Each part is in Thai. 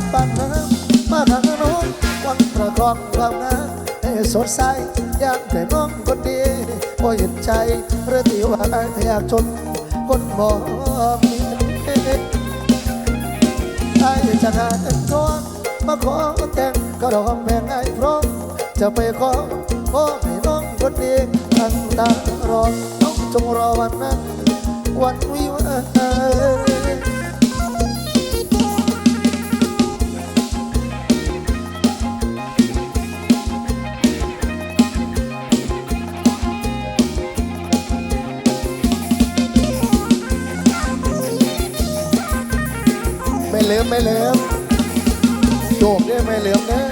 จากบ้านน้ำมาทางโน้นวันประกอบความงามให้สดใสอยากแต่น้องคนดีพอเห็นใจเรือที่ว่าอยากจนคนมองมีไอ้จะหาเงินทองมาขอแต่งก็รอแม่งไอ้พร้อมจะไปขอขอให้น้องคนดีตั้งตารอน้องจงรอวันนั้นวันวิวา เหลืมไม่เหลืมโจกเนี่ยไม่เหลืมนะ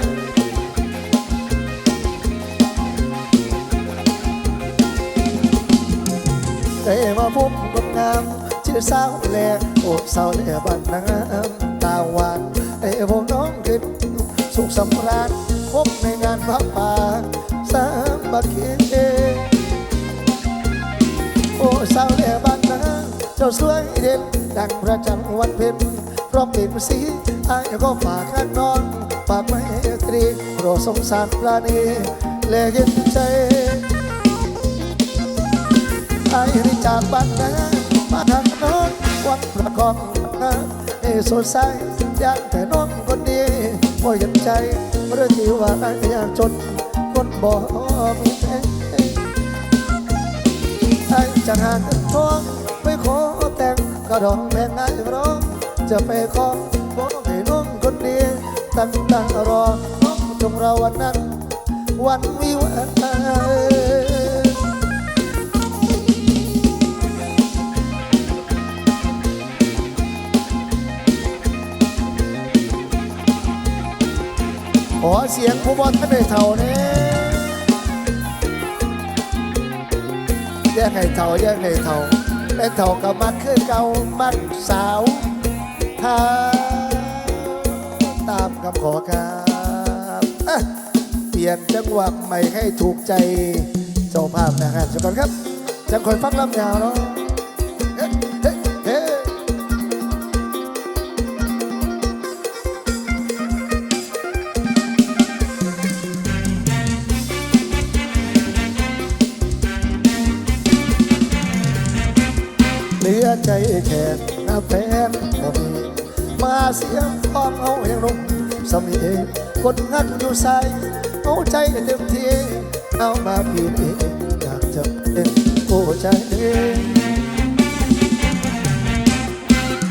ได้มาพบกับงามชื่อสาวแหลกโอบสาวแหลบ้านน้ำตาหวานได้พบน้องขึ้นสุขสำราญพบในงานพระป่าสามัคคีโอ้สาวแหล่บ้านนาเจ้าสวยเด่นดังพระจันทร์วันเพ็ญ พร้อมเป็นสีไอายก็ฝากข้างน้องฝากไม้ตรีโปรดสงสารปราณีแลเห็นใจไอายได้จากบ้านนามาทางน้นวันประกอบนาเอสดใสอยากแต่น้องคนดีพอเห็นใจเรื่องที่ว่าไอายากจนคนบ่มีแฟนไอ้จะหาเงินทองไปขอแต่งก็ดองแม่งไงร้อง จะไปขอบอกให้น้องคนดีตั้งตารอน้องจงรอวันนั้น วันวิวาห์ขอเสียงผู้บอลท่านในเท่านี้แยกให้เท่าแยกให้เท่าแต่เท่ากับมักคือเก่ามักสาว ถ้าตามคำขอครับเปลี่ยนจังหวะใหม่ให้ถูกใจเจ้าภาพนะครับเจ้าก่อนครับจะคอยฟังลำยาวเนาะเหลือใจแค่น้าแฟนบ่มี เสียงฟองเอาอย่างลงสมีคนงักอยู่ใส่เอาใจเต็มที่เอามาพี่นี่อยากจะเป็นผู้ใจเอง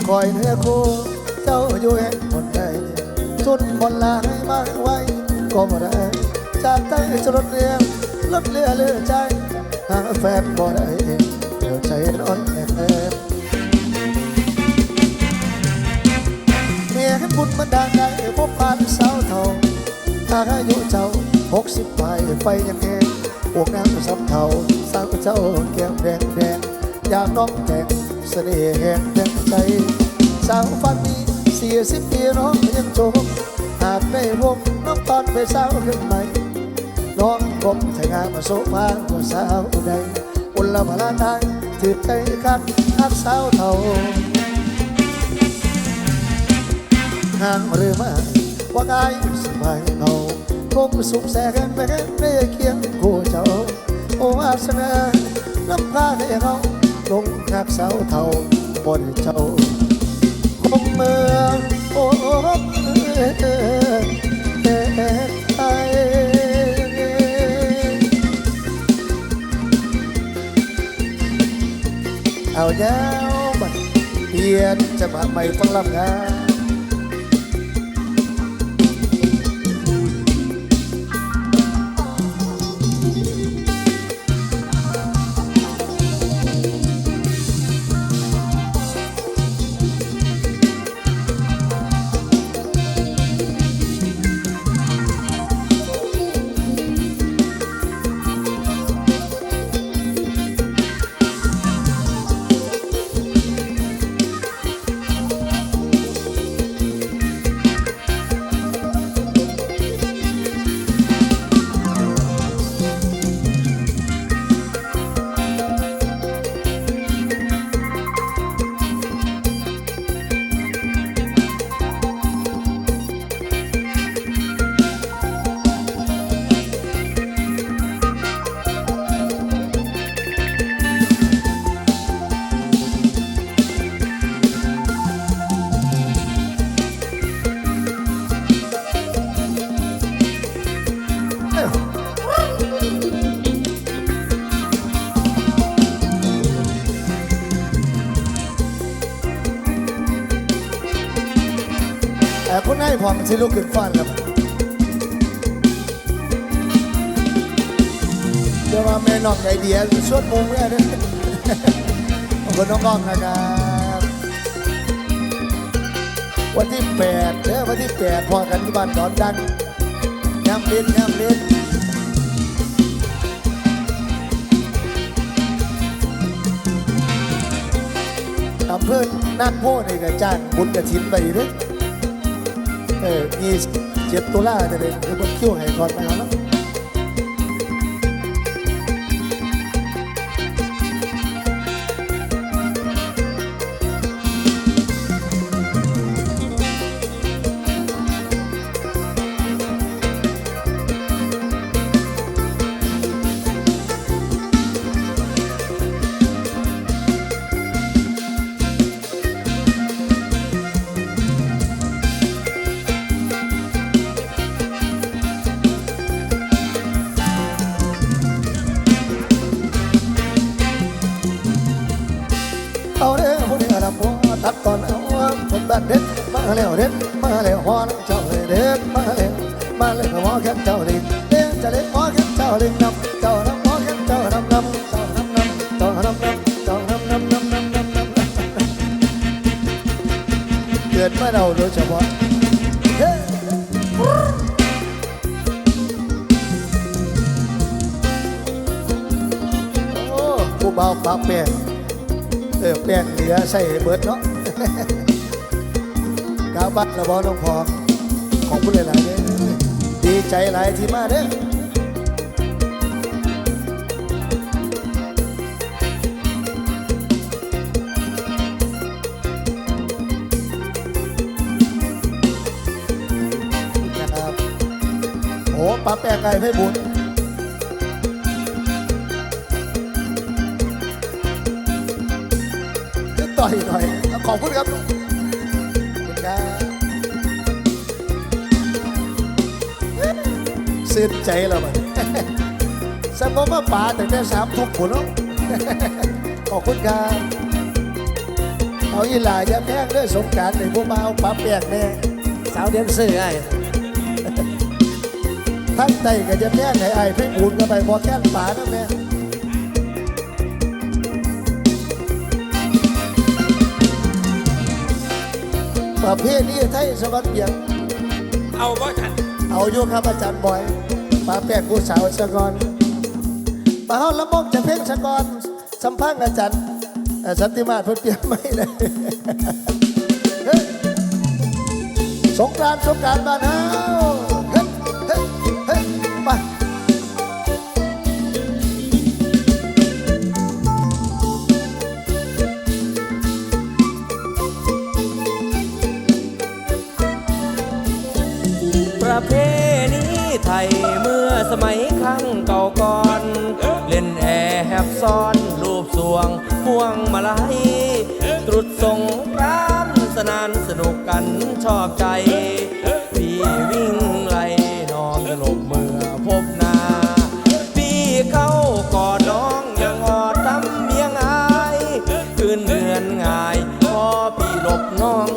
คอยเนื้อคู่เจ้าอยู่แห่งคนใดทุนคนลายมาไว้ก็บ่ได้จากใจจะลดเรียงลดเลือเลือใจหาแฟนบ่ได้ มันดังได้พบปานสาวเท่าอายุเจ้าหกสิบปลายไฟยังแห้งพวกน้ำสับเท่าสาวเจ้าแก้มแดงแดงอยากน้องแต่งเสน่ห์แห่งแดงใจ สาวฟันมีสี่สิบปีน้องยังโจมหากได้พบน้องตอนไปสาวขึ้นใหม่น้องกบแต่งงานมาโซฟาว่าสาวใดอุลพลานายถือใจคักคักสาวเท่า ห่างหรือไม่ว่าไงสบายเอาคงสุขแสนแม้ไม่เคียงคู่เจ้าโอวาสนาน้ำพาให้เราลงหักเสาเท่าบนเจ้าคงเมืองโอ้เอไอเอายาวบัดเปลี่ยนจะมาใหม่ฟังลำงาน สิลุกขึ้นฟ้อนแล้วเดี๋ยวว่าแม่น้องไอเดียชวนมุงเลยนะขอบคุณน้องกล้องนะครับ วันที่แปดเด้อวันที่แปดพอกันที่บ้านดอนดังย้ำเล่นย้ำเล่นอำเภอนักโพนี่ก็จ้างบุญกระถินไปเด้อ เออมีเจ็ดตุลาจะได้คือว่าคิ้วให้ก่อนมาแล้ว แล้วเด็ดมาแล้วฮอนเจ้าเลยเด็ดมาแล้วมาเลยหมอแค่เจ้าลิเด็ดจะเล็กหมอแค่เจ้าลิงนำเจ้านำหมอแค่เจ้านำนำเจ้านำนำเจ้านำนำเจ้านำนำนำนำนำนำเกิดมาเราโดยเฉพาะเฮ้ผู้เบาปากแป้งเออแป้งเหลือใส่เบิดเนาะ กาบัตรระบอน้องพอของผู้หลายๆเนี่ยดีใจหลายที่มาเด้อนะโอ้ป้าแป้งไก่ให้บุญต่อยหน่อย ขอบคุณครับ สิ้นใจแล้วมันสมมติว่าป่าแต่แค่สามทุกผลเนาะขอบคุณครับเอาอีหลาอย่าแพงด้วยสงกรารในพวกมาเอาปลาแปลกแน่สาวเดียนซื้อไอ้ทั้งไตก็จะแพงให้ไอ้เพ่งอุ่นก็ไปพอแค่นป่านั่นแน่ประเภทนี้ไทยสวัสดิ์เบียงเอาบ่ฉันเอาอยู่ครับอาจารย์บอย มาแปกผู้สาวสะกอนมาเฮาละมกจะเพ่งสะกอนสัมพังอาจารย์สันติมาศเพิ่นเปลี่ยนไม่เลยสงกรานสงกรานบ้านเฮาเฮ้เฮ้เฮ้ยมาประเพณีไทย สมัยครั้งเก่าก่อน เล่นแอบซ่อน รูปสวงพวงมาลัยตรุษสงกรานสนานสนุกกันชอบใจ พี่วิ่งไล่น้องหลบเมื่อพบหน้า พี่เข้ากอดน้องยังอดทำเมียงอาย คืนเดือนง่ายพอพี่หลบน้อง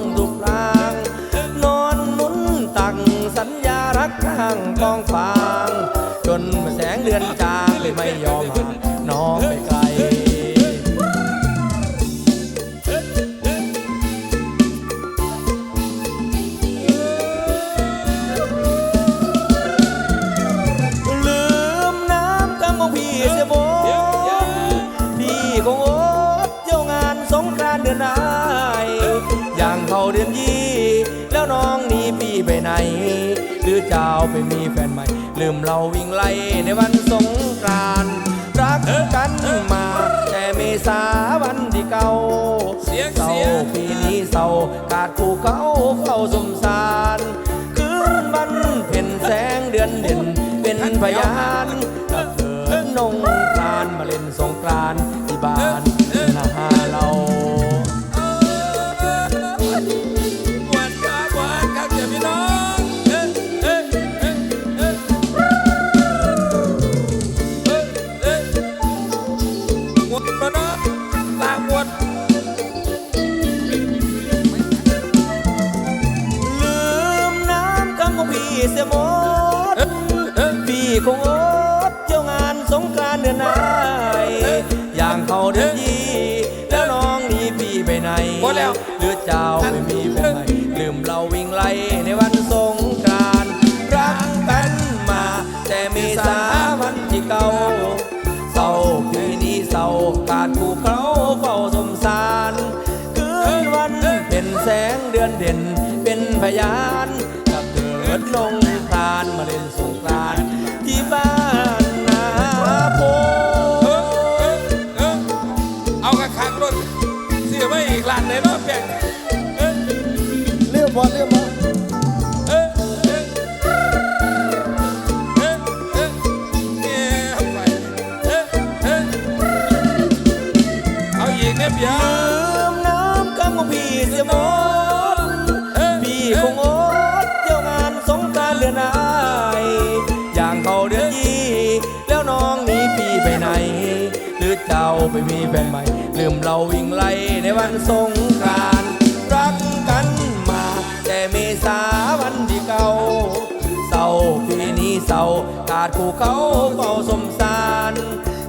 สงกรานต์เดือนไหนอย่างเขาเดือนยี่ แล้วน้องหนีพี่ไปไหน หรือเจ้าไปมีแฟนใหม่ ลืมเราวิ่งไล่ในวันสงกรานต์รักกันมา แต่เมษาวันที่เก่าเสียเศร้าปีนี้เศร้าขาดคู่เขาเข้าสมสารคืนวันเพ็ญแสงเดือนเด่นเป็นพยานกับเกิดนงกรานมาเล่นสงกรานต์ เขาเดือนยี่ แล้วน้องหนี่พี่ไปไหนหมดแล้วเลือดเจ้าไม่มีผมให้ลืมเราวิ่งไล่ในวันสงกรานต์รักกันมา แต่มีสาวันที่เก่าเศร้าปีนี้เศร้าขาดผู้เขาเฝ้าสมสารคืนวันเป็นแสงเดือนเด่นเป็นพยานกับเกิดลงทานมาเล่นสงกราน สงกรารเดือย่างเขาเดือนยี่ แล้วน้องหนีพี่ไปไหน หรือเจ้าไปมีแฟนใหม่ ลืมเราวิ่งไล่ในวันสงกรานต์รักกันมา แต่เมษาวันที่เก่าเศร้าปีนี้เศร้าขาดคู่เขาเฝ้าสมสาร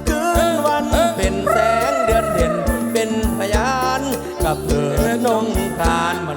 คืนวันเป็นแสงเดือนเด่นเป็นพยานกับเธอนงกรานมา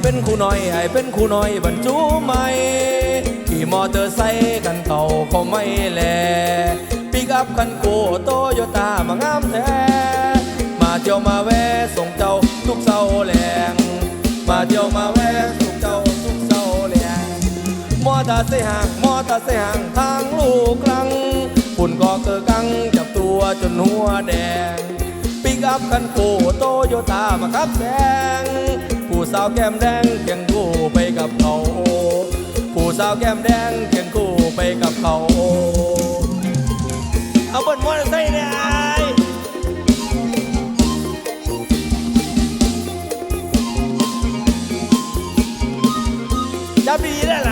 เป็นครูน้อยไอ้เป็นครูน้อยบรรจุใหม่ขี่มอเตอร์ไซค์กันเก่าเขาไม่แลปิกอัพคันโกโตโยต้ามางามแท้มาเที่ยวมาแวะส่งเจ้าทุกเสาแหลงมาเที่ยวมาแวะส่งเจ้าทุกเสาแหลงมอเตอร์ไซค์ห่างมอเตอร์ไซค์ห่างทางลูกกลังฝุ่นก็เกิดกังจับตัวจนหัวแดงปิกอัพคันโกโตโยต้ามาขับแซง สาวแก้มแดงเคียงคู่ไปกับเขา ผู้สาวแก้มแดงเคียงคู่ไปกับเขา เอาบนมอเตอร์ไซค์เนี่ยไอ้จับดีได้ล่ะ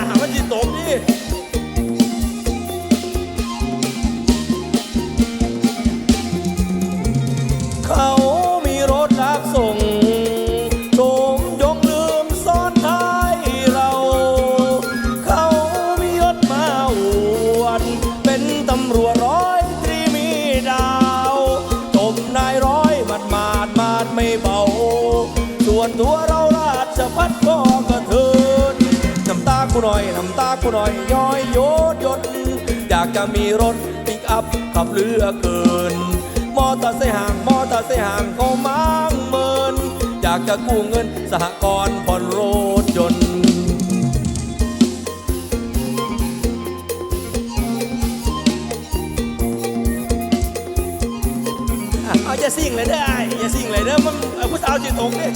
กูหน่อยน้ำตากูหน่อยย้อยโยดยดอยากจะมีรถปิกอัพขับเรือเกิน มอเตอร์ไซค์ห่างมอเตอร์ไซค์ห่างเขามังเมิน อยากจะกู้เงินสหกรณ์ผ่อนรถยนต์อะเอาอย่าสิ่งเลยเด้อย่าสิ่งเลยเด้อมันเอาผู้สาวจิตตกเนี่ย